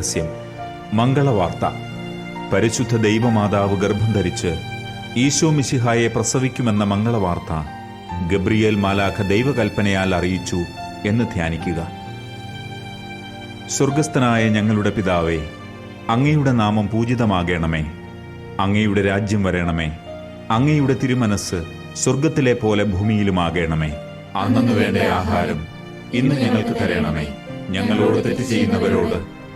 രഹസ്യം. മംഗളവാർത്ത. പരിശുദ്ധ ദൈവമാതാവ് ഗർഭം ധരിച്ച് ഈശോ മിശിഹായെ പ്രസവിക്കുമെന്ന മംഗളവാർത്ത ഗബ്രിയേൽ മാലാഖ ദൈവകൽപ്പനയാൽ അറിയിച്ചു എന്ന് ധ്യാനിക്കുക. സ്വർഗസ്ഥനായ ഞങ്ങളുടെ പിതാവേ അങ്ങയുടെ നാമം പൂജിതമാകണമേ. അങ്ങയുടെ രാജ്യം വരണമേ. അങ്ങയുടെ തിരുമനസ് സ്വർഗത്തിലെ പോലെ ഭൂമിയിലുമാകണമേ. അന്നു വേണ്ട ആഹാരം. ഇന്ന് ഞങ്ങൾക്ക് തരണമേ. ഞങ്ങളോട് തെറ്റ് ചെയ്യുന്നവരോട്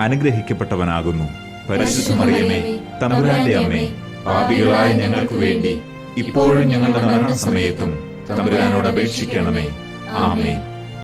അനുഗ്രഹിക്കപ്പെട്ടവനാകുന്നു. പരിശുദ്ധ മറിയമേ തമ്പുരാന്റെ അമ്മേ പാപികളായ ഞങ്ങൾക്ക് വേണ്ടി ഇപ്പോഴും ഞങ്ങളുടെ മരണസമയത്തും തമ്പുരാനോട് അപേക്ഷിക്കണമേ. ആമേ